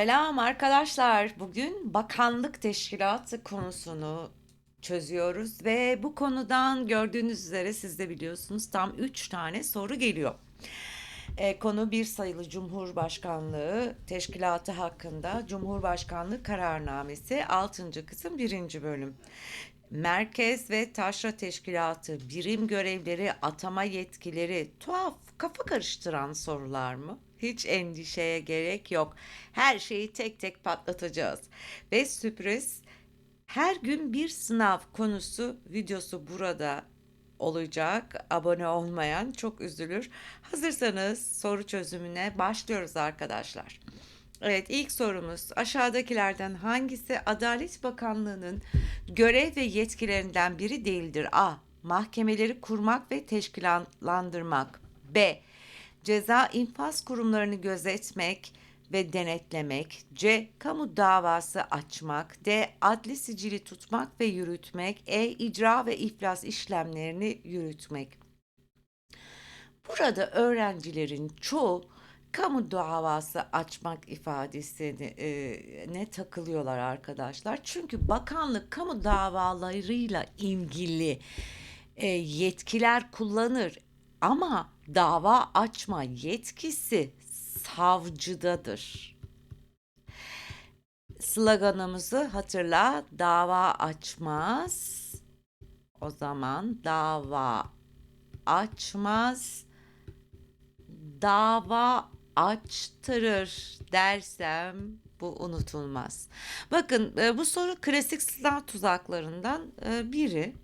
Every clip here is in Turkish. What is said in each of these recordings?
Selam arkadaşlar. Bugün bakanlık teşkilatı konusunu çözüyoruz ve bu konudan gördüğünüz üzere siz de biliyorsunuz tam 3 tane soru geliyor. E, konu bir sayılı Cumhurbaşkanlığı teşkilatı hakkında Cumhurbaşkanlığı kararnamesi 6. kısım 1. bölüm. Merkez ve taşra teşkilatı, birim görevleri, atama yetkileri tuhaf, kafa karıştıran sorular mı? Hiç endişeye gerek yok. Her şeyi tek tek patlatacağız. Ve sürpriz her gün bir sınav konusu videosu burada olacak. Abone olmayan çok üzülür. Hazırsanız soru çözümüne başlıyoruz arkadaşlar. Evet ilk sorumuz aşağıdakilerden hangisi Adalet Bakanlığı'nın görev ve yetkilerinden biri değildir? A. Mahkemeleri kurmak ve teşkilatlandırmak. B. Ceza infaz kurumlarını gözetmek ve denetlemek. C. Kamu davası açmak. D. Adli sicili tutmak ve yürütmek. E. icra ve iflas işlemlerini yürütmek. Burada öğrencilerin çoğu kamu davası açmak ifadesini e, ne takılıyorlar arkadaşlar. Çünkü bakanlık kamu davalarıyla ilgili e, yetkiler kullanır ama dava açma yetkisi savcıdadır. Sloganımızı hatırla. Dava açmaz. O zaman dava açmaz. Dava açtırır dersem bu unutulmaz. Bakın e, bu soru klasik sınav tuzaklarından e, biri.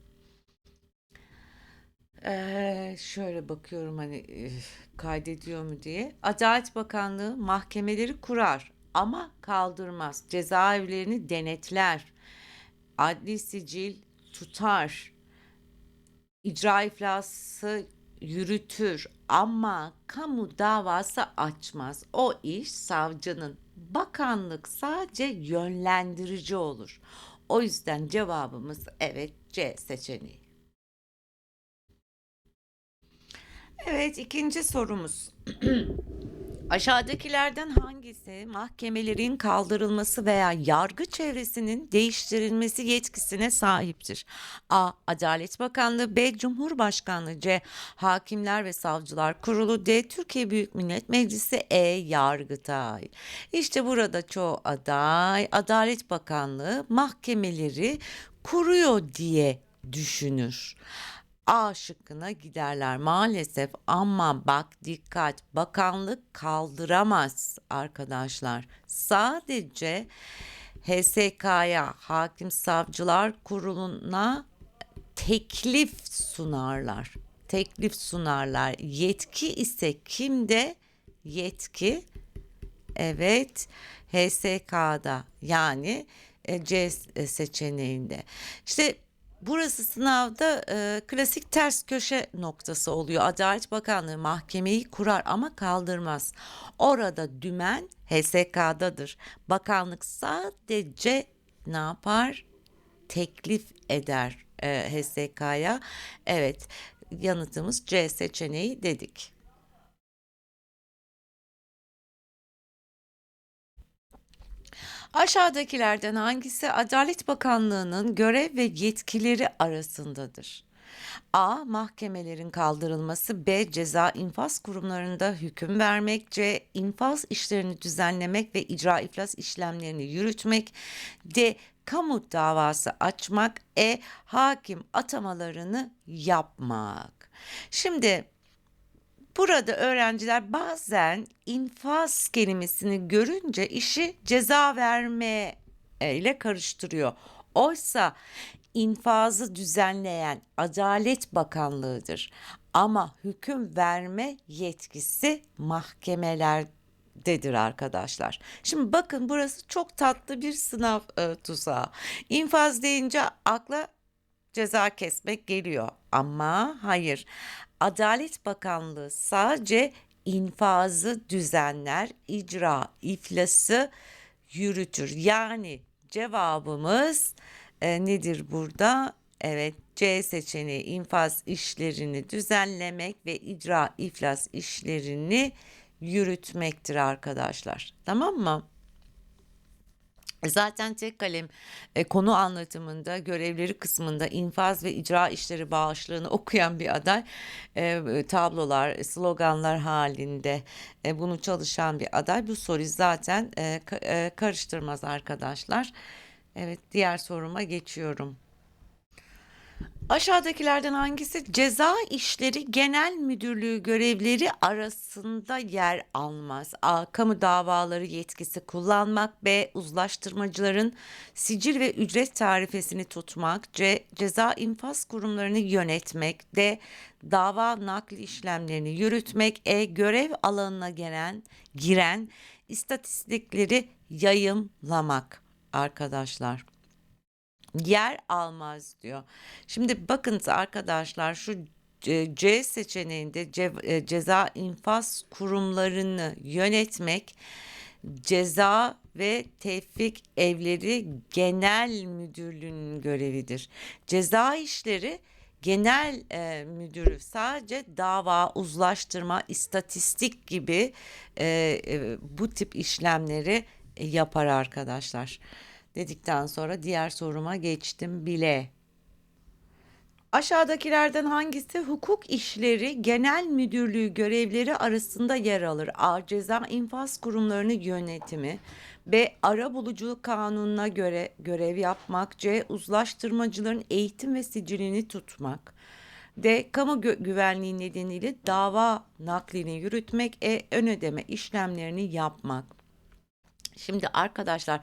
Ee, şöyle bakıyorum hani e, kaydediyor mu diye. Adalet Bakanlığı mahkemeleri kurar ama kaldırmaz. Cezaevlerini denetler. Adli sicil tutar. İcra iflası yürütür ama kamu davası açmaz. O iş savcının. Bakanlık sadece yönlendirici olur. O yüzden cevabımız evet C seçeneği. Evet, ikinci sorumuz. Aşağıdakilerden hangisi mahkemelerin kaldırılması veya yargı çevresinin değiştirilmesi yetkisine sahiptir? A. Adalet Bakanlığı B. Cumhurbaşkanlığı C. Hakimler ve Savcılar Kurulu D. Türkiye Büyük Millet Meclisi E. Yargıtay. İşte burada çoğu aday Adalet Bakanlığı mahkemeleri kuruyor diye düşünür. A şıkkına giderler maalesef ama bak dikkat bakanlık kaldıramaz arkadaşlar. Sadece HSK'ya Hakim Savcılar Kurulu'na teklif sunarlar. Teklif sunarlar. Yetki ise kimde? Yetki evet HSK'da yani e, C seçeneğinde. İşte Burası sınavda e, klasik ters köşe noktası oluyor. Adalet Bakanlığı mahkemeyi kurar ama kaldırmaz. Orada dümen HSK'dadır. Bakanlık sadece ne yapar? Teklif eder e, HSK'ya. Evet yanıtımız C seçeneği dedik. Aşağıdakilerden hangisi Adalet Bakanlığı'nın görev ve yetkileri arasındadır? A. Mahkemelerin kaldırılması B. Ceza infaz kurumlarında hüküm vermek C. infaz işlerini düzenlemek ve icra iflas işlemlerini yürütmek D. Kamu davası açmak E. Hakim atamalarını yapmak. Şimdi Burada öğrenciler bazen infaz kelimesini görünce işi ceza verme ile karıştırıyor. Oysa infazı düzenleyen Adalet Bakanlığı'dır. Ama hüküm verme yetkisi mahkemelerdedir arkadaşlar. Şimdi bakın burası çok tatlı bir sınav e, tuzağı. İnfaz deyince akla ceza kesmek geliyor ama hayır. Adalet Bakanlığı sadece infazı düzenler, icra, iflası yürütür. Yani cevabımız e, nedir burada? Evet C seçeneği infaz işlerini düzenlemek ve icra iflas işlerini yürütmektir arkadaşlar. Tamam mı? Zaten tek kalem e, konu anlatımında, görevleri kısmında infaz ve icra işleri bağışlığını okuyan bir aday e, tablolar, sloganlar halinde e, bunu çalışan bir aday bu soruyu zaten e, e, karıştırmaz arkadaşlar. Evet, diğer soruma geçiyorum. Aşağıdakilerden hangisi Ceza İşleri Genel Müdürlüğü görevleri arasında yer almaz? A. Kamu davaları yetkisi kullanmak. B. Uzlaştırmacıların sicil ve ücret tarifesini tutmak. C. Ceza infaz kurumlarını yönetmek. D. Dava nakli işlemlerini yürütmek. E. Görev alanına gelen, giren istatistikleri yayımlamak arkadaşlar yer almaz diyor. Şimdi bakın arkadaşlar şu C C seçeneğinde e, ceza infaz kurumlarını yönetmek ceza ve tevfik evleri genel müdürlüğünün görevidir. Ceza işleri genel e, müdürü sadece dava, uzlaştırma, istatistik gibi e, e, bu tip işlemleri e, yapar arkadaşlar dedikten sonra diğer soruma geçtim bile. Aşağıdakilerden hangisi hukuk işleri genel müdürlüğü görevleri arasında yer alır? A. Ceza infaz kurumlarının yönetimi. B. Arabuluculuk kanununa göre görev yapmak. C. Uzlaştırmacıların eğitim ve sicilini tutmak. D. Kamu gü- güvenliği nedeniyle dava naklini yürütmek. E. Ön ödeme işlemlerini yapmak. Şimdi arkadaşlar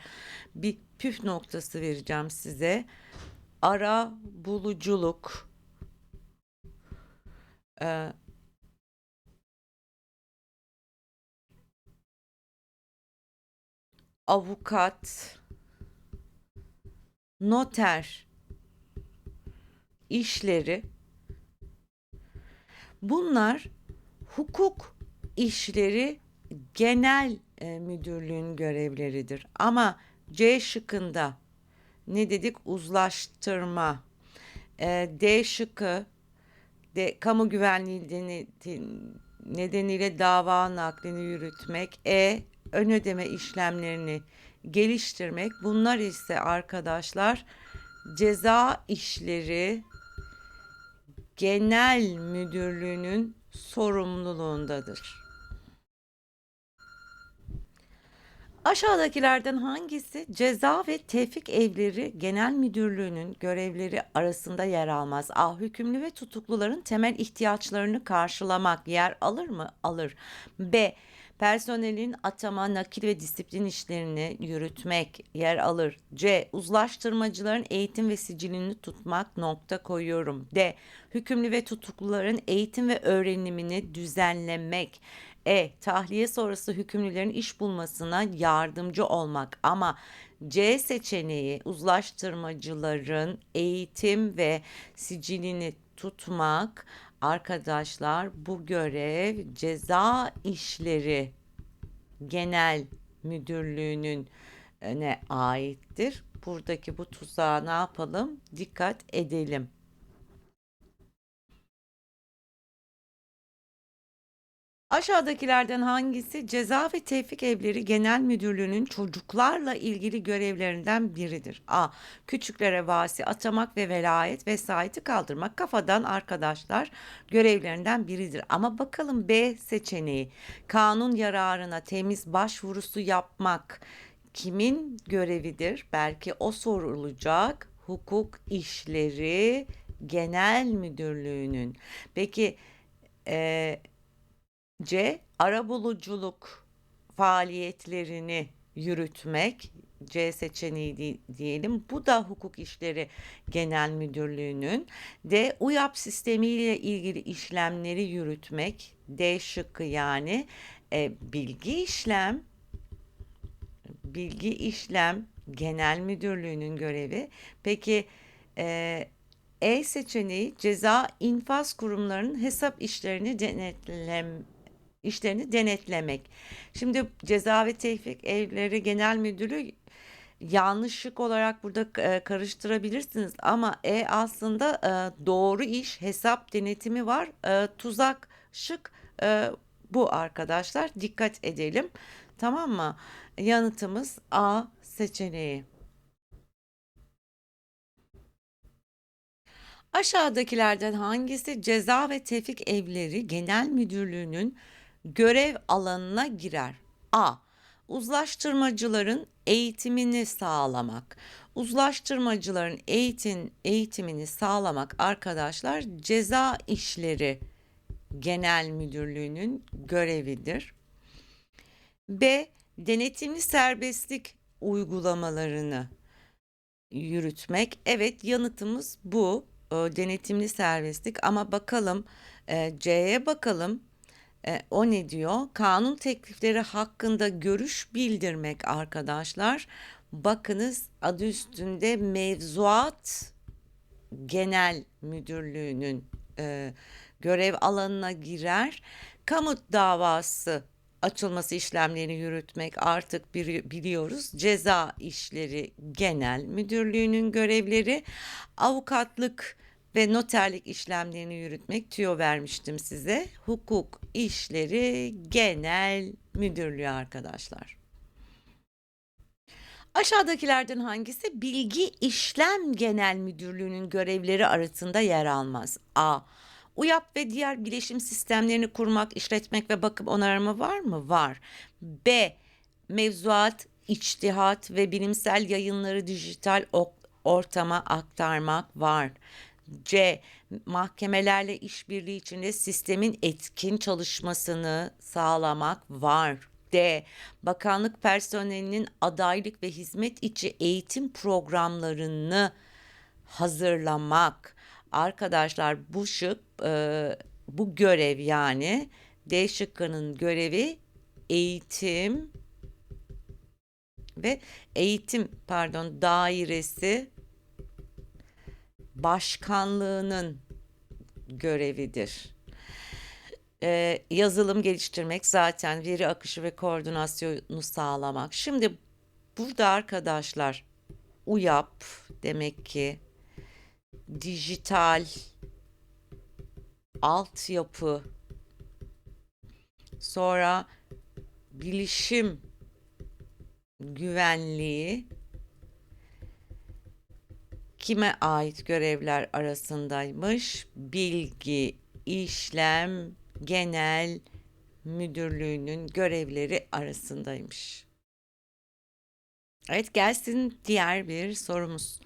bir püf noktası vereceğim size. Ara buluculuk e, avukat noter işleri bunlar hukuk işleri genel e, müdürlüğün görevleridir. Ama C şıkkında ne dedik? Uzlaştırma. E, D şıkkı de, kamu güvenliği nedeniyle dava naklini yürütmek. E. Ön ödeme işlemlerini geliştirmek. Bunlar ise arkadaşlar ceza işleri genel müdürlüğünün sorumluluğundadır. Aşağıdakilerden hangisi Ceza ve Tevfik Evleri Genel Müdürlüğü'nün görevleri arasında yer almaz? A. Hükümlü ve tutukluların temel ihtiyaçlarını karşılamak yer alır mı? Alır. B. Personelin atama, nakil ve disiplin işlerini yürütmek yer alır. C. Uzlaştırmacıların eğitim ve sicilini tutmak nokta koyuyorum. D. Hükümlü ve tutukluların eğitim ve öğrenimini düzenlemek. E. Tahliye sonrası hükümlülerin iş bulmasına yardımcı olmak ama C seçeneği uzlaştırmacıların eğitim ve sicilini tutmak arkadaşlar bu görev ceza işleri genel müdürlüğünün e, ne aittir. Buradaki bu tuzağa ne yapalım? Dikkat edelim. Aşağıdakilerden hangisi Ceza ve Tevfik Evleri Genel Müdürlüğü'nün çocuklarla ilgili görevlerinden biridir? A. Küçüklere vasi atamak ve velayet vesayeti kaldırmak kafadan arkadaşlar görevlerinden biridir. Ama bakalım B seçeneği kanun yararına temiz başvurusu yapmak kimin görevidir? Belki o sorulacak. Hukuk İşleri Genel Müdürlüğü'nün. Peki eee C. Arabuluculuk faaliyetlerini yürütmek. C seçeneği diyelim. Bu da Hukuk İşleri Genel Müdürlüğü'nün. D. UYAP sistemiyle ilgili işlemleri yürütmek. D şıkkı yani. E, bilgi işlem Bilgi işlem Genel Müdürlüğü'nün görevi. Peki e, E seçeneği ceza infaz kurumlarının hesap işlerini denetlem işlerini denetlemek. Şimdi Ceza ve Tevfik Evleri Genel Müdürü yanlışlık olarak burada e, karıştırabilirsiniz ama E aslında e, doğru iş hesap denetimi var. E, tuzak şık bu arkadaşlar dikkat edelim. Tamam mı? Yanıtımız A seçeneği. Aşağıdakilerden hangisi Ceza ve Tevfik Evleri Genel Müdürlüğü'nün görev alanına girer? A. Uzlaştırmacıların eğitimini sağlamak. Uzlaştırmacıların eğitim eğitimini sağlamak arkadaşlar Ceza İşleri Genel Müdürlüğü'nün görevidir. B. Denetimli serbestlik uygulamalarını yürütmek. Evet yanıtımız bu. Denetimli serbestlik ama bakalım e, C'ye bakalım. E, o ne diyor? Kanun teklifleri hakkında görüş bildirmek arkadaşlar. Bakınız adı üstünde mevzuat genel müdürlüğünün e, görev alanına girer. Kamu davası açılması işlemlerini yürütmek artık biliyoruz. Ceza işleri genel müdürlüğünün görevleri, avukatlık ve noterlik işlemlerini yürütmek tüyo vermiştim size. Hukuk işleri genel müdürlüğü arkadaşlar. Aşağıdakilerden hangisi bilgi işlem genel müdürlüğünün görevleri arasında yer almaz? A. UYAP ve diğer bileşim sistemlerini kurmak, işletmek ve bakım onarımı var mı? Var. B. Mevzuat, içtihat ve bilimsel yayınları dijital ortama aktarmak var. C. Mahkemelerle işbirliği içinde sistemin etkin çalışmasını sağlamak var. D. Bakanlık personelinin adaylık ve hizmet içi eğitim programlarını hazırlamak. Arkadaşlar bu şık e, bu görev yani D şıkkının görevi eğitim ve eğitim pardon dairesi başkanlığının görevidir. Ee, yazılım geliştirmek zaten veri akışı ve koordinasyonu sağlamak. Şimdi burada arkadaşlar UYAP demek ki dijital altyapı sonra bilişim güvenliği kime ait görevler arasındaymış? Bilgi, işlem, genel müdürlüğünün görevleri arasındaymış. Evet gelsin diğer bir sorumuz.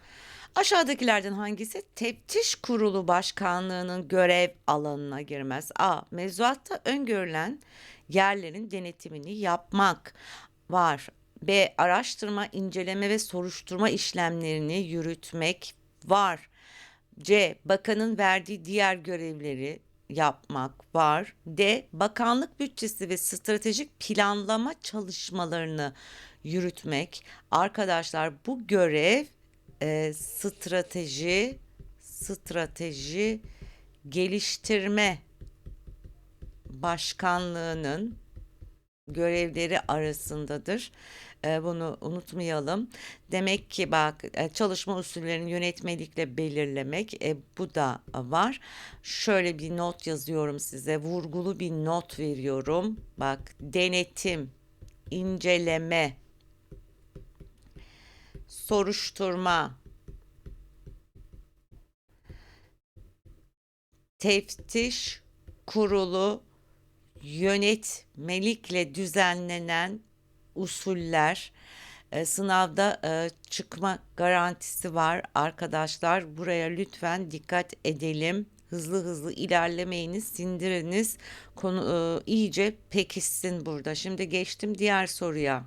Aşağıdakilerden hangisi teftiş kurulu başkanlığının görev alanına girmez? A. Mevzuatta öngörülen yerlerin denetimini yapmak var. B. Araştırma, inceleme ve soruşturma işlemlerini yürütmek var. C. Bakanın verdiği diğer görevleri yapmak var. D. Bakanlık bütçesi ve stratejik planlama çalışmalarını yürütmek. Arkadaşlar bu görev e, strateji strateji geliştirme başkanlığının görevleri arasındadır. E, bunu unutmayalım. Demek ki bak e, çalışma usullerini yönetmelikle belirlemek e, bu da var. Şöyle bir not yazıyorum size. Vurgulu bir not veriyorum. Bak denetim, inceleme, soruşturma, teftiş kurulu yönetmelikle düzenlenen usuller e, sınavda e, çıkma garantisi var arkadaşlar. Buraya lütfen dikkat edelim. Hızlı hızlı ilerlemeyiniz, sindiriniz. Konu e, iyice pekişsin burada. Şimdi geçtim diğer soruya.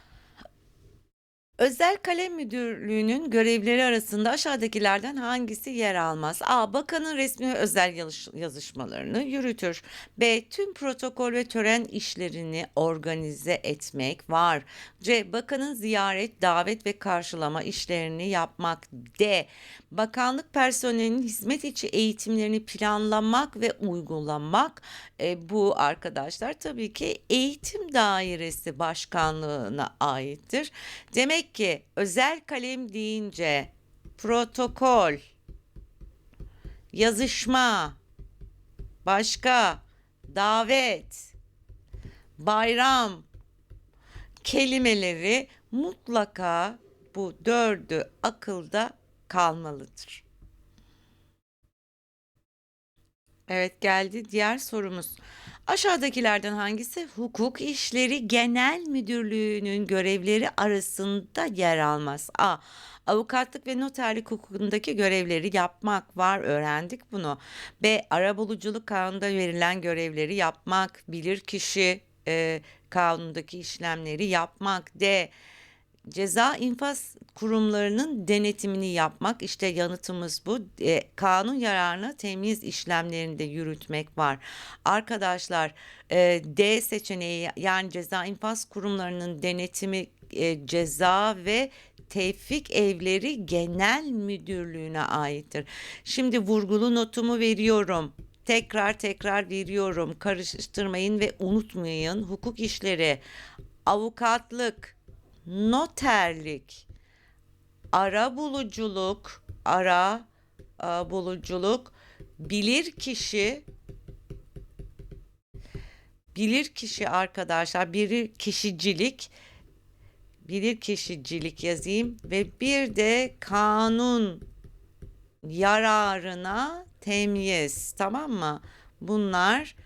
Özel Kalem Müdürlüğü'nün görevleri arasında aşağıdakilerden hangisi yer almaz? A. Bakanın resmi özel yazışmalarını yürütür. B. Tüm protokol ve tören işlerini organize etmek var. C. Bakanın ziyaret, davet ve karşılama işlerini yapmak. D. Bakanlık personelinin hizmet içi eğitimlerini planlamak ve uygulamak. E, bu arkadaşlar tabii ki eğitim dairesi başkanlığına aittir. Demek ki özel kalem deyince protokol, yazışma, başka, davet, bayram kelimeleri mutlaka bu dördü akılda kalmalıdır. Evet geldi diğer sorumuz. Aşağıdakilerden hangisi hukuk işleri genel müdürlüğünün görevleri arasında yer almaz? A. Avukatlık ve noterlik hukukundaki görevleri yapmak var öğrendik bunu. B. Arabuluculuk kanunda verilen görevleri yapmak, bilirkişi e, kanundaki işlemleri yapmak. D. Ceza infaz kurumlarının denetimini yapmak işte yanıtımız bu. E, kanun yararına temyiz işlemlerinde yürütmek var. Arkadaşlar e, D seçeneği yani ceza infaz kurumlarının denetimi e, ceza ve tevfik evleri genel müdürlüğüne aittir. Şimdi vurgulu notumu veriyorum. Tekrar tekrar veriyorum. Karıştırmayın ve unutmayın. Hukuk işleri, avukatlık, noterlik, ara buluculuk, ara a, buluculuk, bilir kişi, bilir kişi arkadaşlar, bilir kişicilik, bilir kişicilik yazayım ve bir de kanun yararına temyiz tamam mı? Bunlar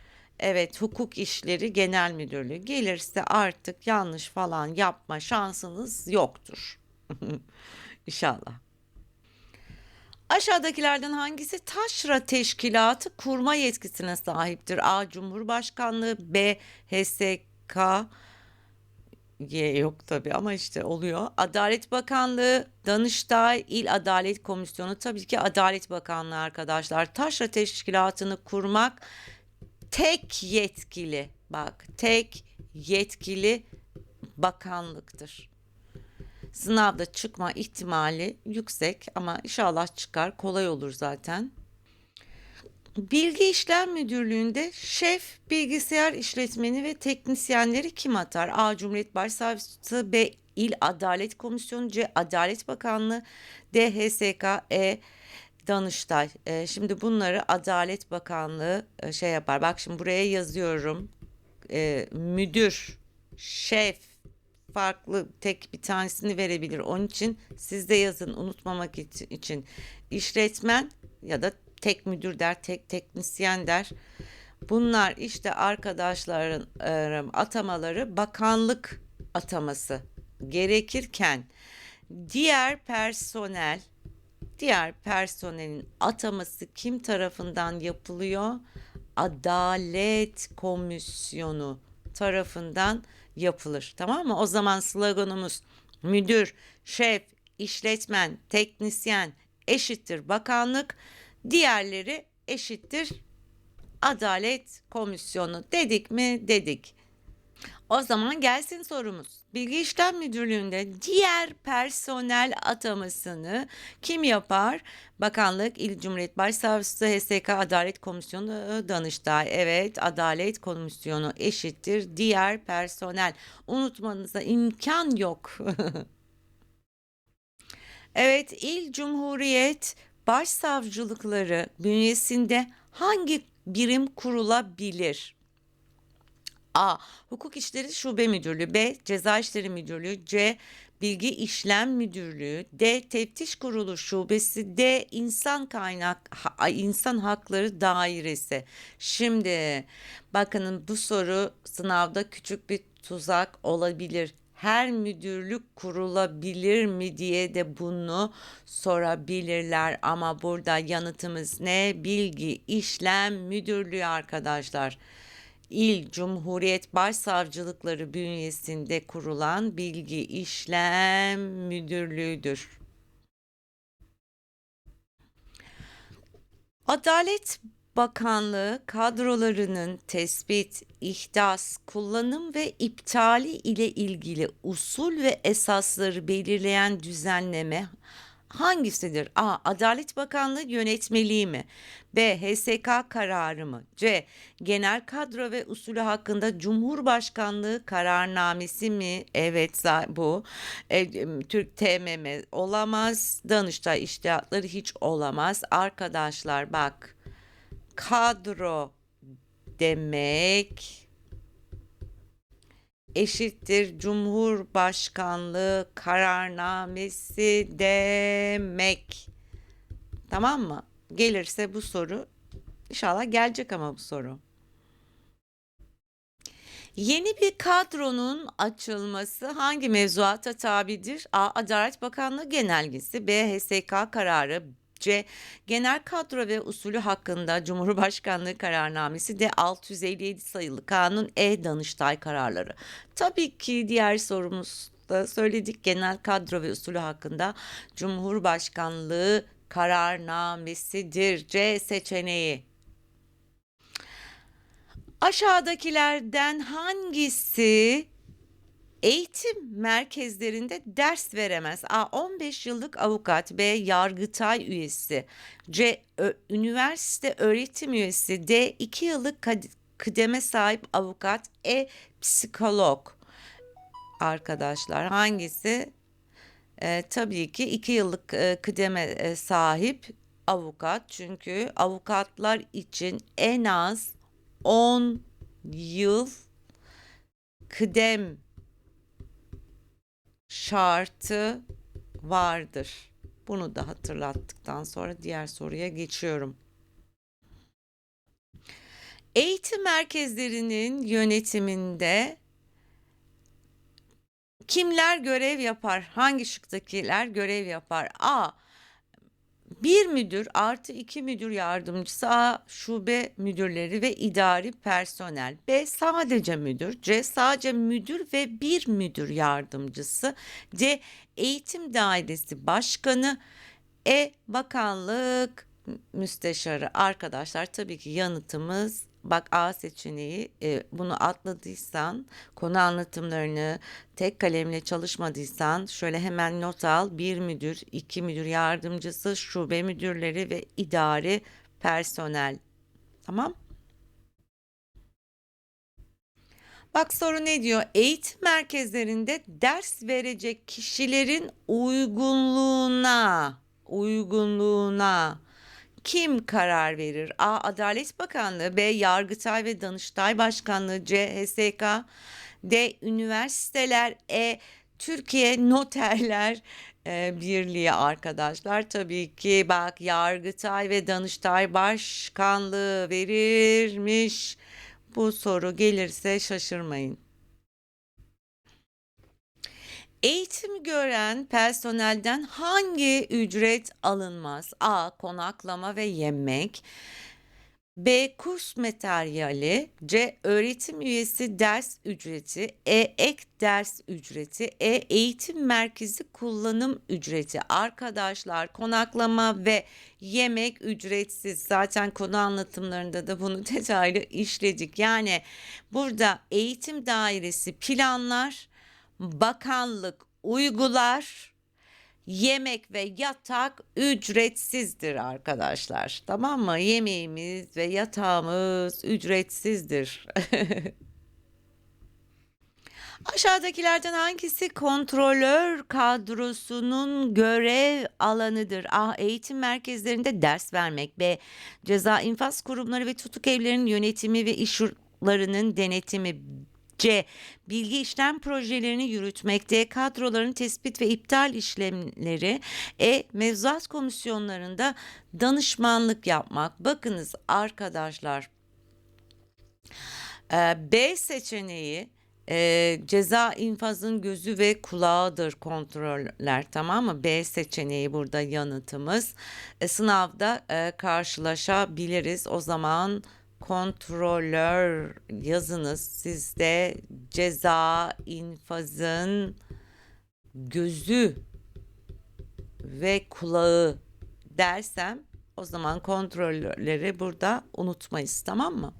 Evet, hukuk işleri genel müdürlüğü gelirse artık yanlış falan yapma şansınız yoktur. İnşallah. Aşağıdakilerden hangisi taşra teşkilatı kurma yetkisine sahiptir? A. Cumhurbaşkanlığı B. HSK Y yok tabii ama işte oluyor. Adalet Bakanlığı, Danıştay, İl Adalet Komisyonu tabii ki Adalet Bakanlığı arkadaşlar. Taşra Teşkilatı'nı kurmak tek yetkili bak tek yetkili bakanlıktır. Sınavda çıkma ihtimali yüksek ama inşallah çıkar kolay olur zaten. Bilgi İşlem Müdürlüğü'nde şef, bilgisayar işletmeni ve teknisyenleri kim atar? A. Cumhuriyet Başsavcısı B. İl Adalet Komisyonu C. Adalet Bakanlığı D. HSK E. Danıştay. E, şimdi bunları Adalet Bakanlığı e, şey yapar. Bak şimdi buraya yazıyorum. E, müdür, şef farklı tek bir tanesini verebilir. Onun için siz de yazın unutmamak için. İşletmen ya da tek müdür der, tek teknisyen der. Bunlar işte arkadaşların e, atamaları bakanlık ataması gerekirken diğer personel Diğer personelin ataması kim tarafından yapılıyor? Adalet Komisyonu tarafından yapılır. Tamam mı? O zaman sloganımız müdür, şef, işletmen, teknisyen eşittir bakanlık, diğerleri eşittir Adalet Komisyonu dedik mi? Dedik. O zaman gelsin sorumuz. Bilgi İşlem Müdürlüğü'nde diğer personel atamasını kim yapar? Bakanlık, İl Cumhuriyet Başsavcısı, HSK Adalet Komisyonu, Danıştay. Evet, Adalet Komisyonu eşittir diğer personel. Unutmanıza imkan yok. evet, İl Cumhuriyet Başsavcılıkları bünyesinde hangi birim kurulabilir? A. Hukuk İşleri Şube Müdürlüğü B. Ceza İşleri Müdürlüğü C. Bilgi İşlem Müdürlüğü D. Teftiş Kurulu Şubesi D. İnsan Kaynak ha, İnsan Hakları Dairesi. Şimdi bakın bu soru sınavda küçük bir tuzak olabilir her müdürlük kurulabilir mi diye de bunu sorabilirler ama burada yanıtımız ne? Bilgi işlem müdürlüğü arkadaşlar. İl Cumhuriyet Başsavcılıkları bünyesinde kurulan Bilgi İşlem Müdürlüğü'dür. Adalet Bakanlığı kadrolarının tespit, ihdas, kullanım ve iptali ile ilgili usul ve esasları belirleyen düzenleme hangisidir? A. Adalet Bakanlığı yönetmeliği mi? B. HSK kararı mı? C. Genel kadro ve usulü hakkında Cumhurbaşkanlığı kararnamesi mi? Evet bu. E, Türk TMM olamaz. Danıştay iştihatları hiç olamaz. Arkadaşlar bak kadro demek eşittir Cumhurbaşkanlığı kararnamesi demek. Tamam mı? Gelirse bu soru inşallah gelecek ama bu soru. Yeni bir kadronun açılması hangi mevzuata tabidir? A. Adalet Bakanlığı Genelgesi B. HSK kararı C. Genel kadro ve usulü hakkında Cumhurbaşkanlığı kararnamesi D. 657 sayılı kanun E. Danıştay kararları. Tabii ki diğer sorumuzda söyledik genel kadro ve usulü hakkında Cumhurbaşkanlığı kararnamesidir. C seçeneği. Aşağıdakilerden hangisi eğitim merkezlerinde ders veremez? A. 15 yıllık avukat B. Yargıtay üyesi C. Ö- üniversite öğretim üyesi D. 2 yıllık kıdeme sahip avukat E. Psikolog Arkadaşlar hangisi? Ee, tabii ki 2 yıllık e, kıdeme e, sahip avukat. Çünkü avukatlar için en az 10 yıl kıdem şartı vardır. Bunu da hatırlattıktan sonra diğer soruya geçiyorum. Eğitim merkezlerinin yönetiminde kimler görev yapar? Hangi şıktakiler görev yapar? A. Bir müdür artı iki müdür yardımcısı A. Şube müdürleri ve idari personel. B. Sadece müdür. C. Sadece müdür ve bir müdür yardımcısı. D. Eğitim dairesi başkanı. E. Bakanlık müsteşarı. Arkadaşlar tabii ki yanıtımız bak A seçeneği e, bunu atladıysan konu anlatımlarını tek kalemle çalışmadıysan şöyle hemen not al. Bir müdür, iki müdür yardımcısı, şube müdürleri ve idari personel. Tamam? Bak soru ne diyor? Eğitim merkezlerinde ders verecek kişilerin uygunluğuna, uygunluğuna kim karar verir? A. Adalet Bakanlığı B. Yargıtay ve Danıştay Başkanlığı C. HSK D. Üniversiteler E. Türkiye Noterler e, Birliği arkadaşlar. Tabii ki bak Yargıtay ve Danıştay Başkanlığı verirmiş. Bu soru gelirse şaşırmayın. Eğitim gören personelden hangi ücret alınmaz? A. Konaklama ve yemek. B. Kurs materyali. C. Öğretim üyesi ders ücreti. E. Ek ders ücreti. E. Eğitim merkezi kullanım ücreti. Arkadaşlar konaklama ve yemek ücretsiz. Zaten konu anlatımlarında da bunu detaylı işledik. Yani burada eğitim dairesi planlar bakanlık uygular. Yemek ve yatak ücretsizdir arkadaşlar. Tamam mı? Yemeğimiz ve yatağımız ücretsizdir. Aşağıdakilerden hangisi kontrolör kadrosunun görev alanıdır? A. Eğitim merkezlerinde ders vermek. B. Ceza infaz kurumları ve tutuk evlerinin yönetimi ve işlerinin denetimi. C. Bilgi işlem projelerini yürütmekte, kadroların tespit ve iptal işlemleri. E. Mevzuat komisyonlarında danışmanlık yapmak. Bakınız arkadaşlar. e, B seçeneği e, ceza infazın gözü ve kulağıdır kontroller tamam mı? B seçeneği burada yanıtımız. E, sınavda e, karşılaşabiliriz. O zaman kontrolör yazınız sizde ceza infazın gözü ve kulağı dersem o zaman kontrolörleri burada unutmayız tamam mı?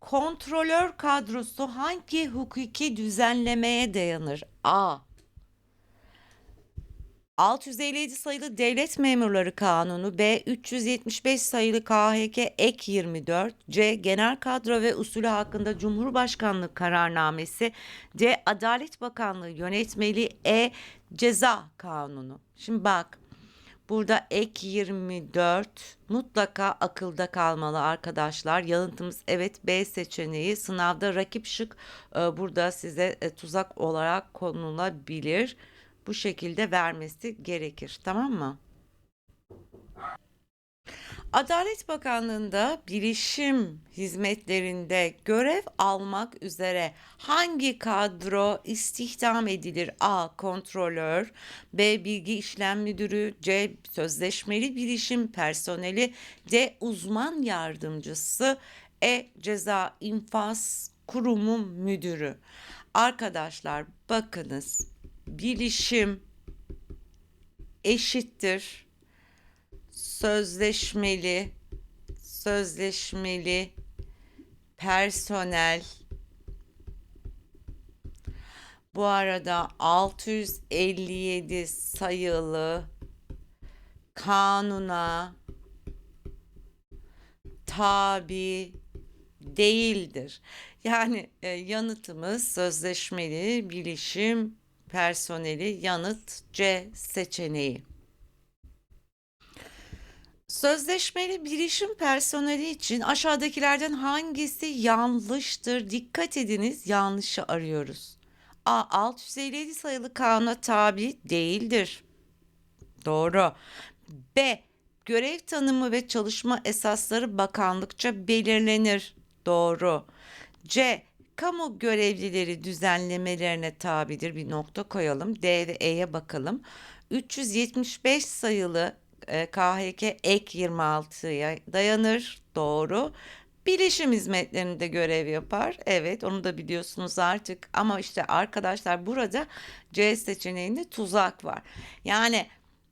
Kontrolör kadrosu hangi hukuki düzenlemeye dayanır? A. 657 sayılı Devlet Memurları Kanunu, B 375 sayılı KHK ek 24, C Genel Kadro ve Usulü hakkında Cumhurbaşkanlığı kararnamesi, D Adalet Bakanlığı yönetmeliği, E Ceza Kanunu. Şimdi bak Burada ek 24 mutlaka akılda kalmalı arkadaşlar. Yanıtımız evet B seçeneği. Sınavda rakip şık e, burada size e, tuzak olarak konulabilir. Bu şekilde vermesi gerekir. Tamam mı? Adalet Bakanlığı'nda bilişim hizmetlerinde görev almak üzere hangi kadro istihdam edilir? A. Kontrolör B. Bilgi İşlem Müdürü C. Sözleşmeli bilişim personeli D. Uzman yardımcısı E. Ceza İnfaz Kurumu Müdürü Arkadaşlar bakınız bilişim eşittir sözleşmeli sözleşmeli personel bu arada 657 sayılı kanuna tabi değildir. Yani e, yanıtımız sözleşmeli bilişim personeli yanıt C seçeneği. Sözleşmeli bilişim personeli için aşağıdakilerden hangisi yanlıştır? Dikkat ediniz, yanlışı arıyoruz. A. 657 sayılı kanuna tabi değildir. Doğru. B. Görev tanımı ve çalışma esasları bakanlıkça belirlenir. Doğru. C. Kamu görevlileri düzenlemelerine tabidir. Bir nokta koyalım. D ve E'ye bakalım. 375 sayılı e, KHK ek 26'ya dayanır. Doğru. Bilişim hizmetlerinde görev yapar. Evet onu da biliyorsunuz artık. Ama işte arkadaşlar burada C seçeneğinde tuzak var. Yani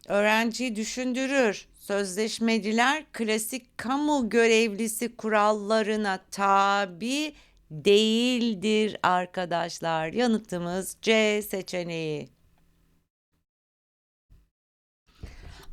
öğrenciyi düşündürür. Sözleşmeciler klasik kamu görevlisi kurallarına tabi değildir arkadaşlar. Yanıtımız C seçeneği.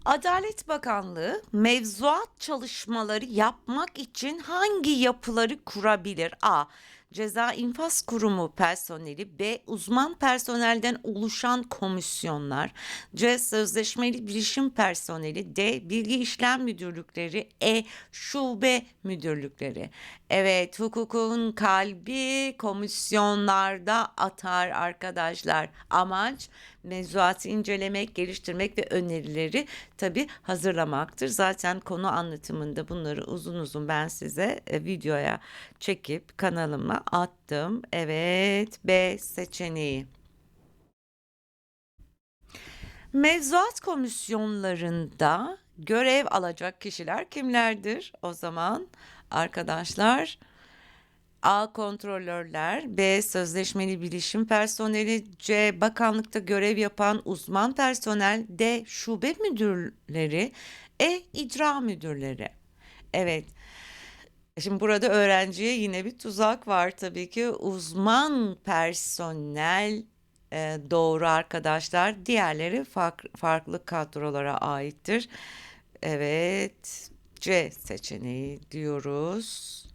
Adalet Bakanlığı mevzuat çalışmaları yapmak için hangi yapıları kurabilir? A. Ceza İnfaz Kurumu personeli, B. Uzman personelden oluşan komisyonlar, C. Sözleşmeli bilişim personeli, D. Bilgi işlem müdürlükleri, E. Şube müdürlükleri. Evet, hukukun kalbi komisyonlarda atar arkadaşlar. Amaç mevzuatı incelemek, geliştirmek ve önerileri tabii hazırlamaktır. Zaten konu anlatımında bunları uzun uzun ben size e, videoya çekip kanalıma attım. Evet, B seçeneği. Mevzuat komisyonlarında görev alacak kişiler kimlerdir? O zaman arkadaşlar A. Kontrolörler B. Sözleşmeli bilişim personeli C. Bakanlıkta görev yapan uzman personel D. Şube müdürleri E. icra müdürleri Evet. Şimdi burada öğrenciye yine bir tuzak var tabii ki. Uzman personel e, doğru arkadaşlar. Diğerleri fark- farklı kadrolara aittir. Evet. C seçeneği diyoruz.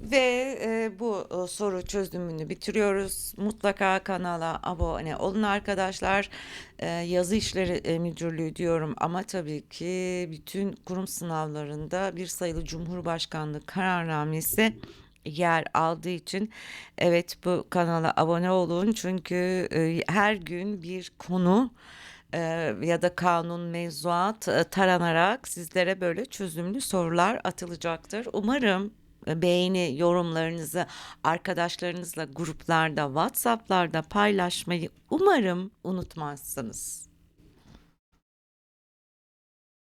Ve e, bu e, soru çözümünü bitiriyoruz. Mutlaka kanala abone olun arkadaşlar. E, yazı işleri e, müdürlüğü diyorum ama tabii ki bütün kurum sınavlarında bir sayılı Cumhurbaşkanlığı kararnamesi yer aldığı için evet bu kanala abone olun çünkü e, her gün bir konu e, ya da kanun mevzuat e, taranarak sizlere böyle çözümlü sorular atılacaktır. Umarım beğeni yorumlarınızı arkadaşlarınızla gruplarda, WhatsApp'larda paylaşmayı umarım unutmazsınız.